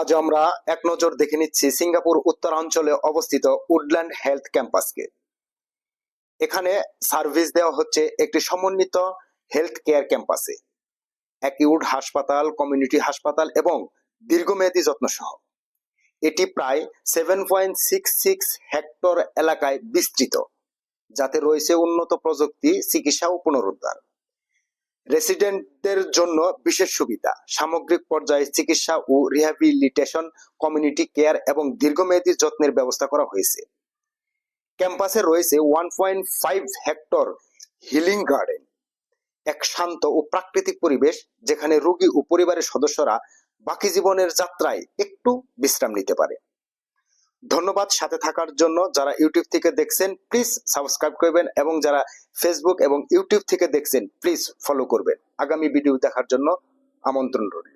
আজ আমরা এক নজর দেখে নিচ্ছি সিঙ্গাপুর উত্তরাঞ্চলে অবস্থিত উডল্যান্ড হেলথ ক্যাম্পাসকে। এখানে সার্ভিস দেওয়া হচ্ছে একটি সমন্বিত হেলথ কেয়ার ক্যাম্পাসে। অ্যাকিউট হাসপাতাল, কমিউনিটি হাসপাতাল এবং দীর্ঘমেয়াদী যত্ন সহ এটি প্রায় seven point six six hectare এলাকায় বিস্তৃত, যাতে রয়েছে উন্নত প্রযুক্তি, চিকিৎসা ও পুনরুদ্ধার। রেসিডেন্টদের জন্য বিশেষ সুবিধা, সামগ্রিক পর্যায়ে চিকিৎসা ও রিহ্যাবিলিটেশন কমিউনিটি কেয়ার এবং দীর্ঘমেয়াদী যত্নের ব্যবস্থা করা হয়েছে। ক্যাম্পাসে রয়েছে one point five hectare healing garden এক শান্ত ও প্রাকৃতিক পরিবেশ যেখানে রোগী ও পরিবারের সদস্যরা বাকি জীবনের যাত্রায় একটু বিশ্রাম নিতে পারে। ধন্যবাদ সাথে থাকার জন্য। যারা ইউটিউব থেকে দেখছেন প্লিজ সাবস্ক্রাইব করবেন এবং যারা ফেসবুক এবং ইউটিউব থেকে দেখছেন প্লিজ ফলো করবেন। আগামী ভিডিও দেখার জন্য আমন্ত্রণ রইল।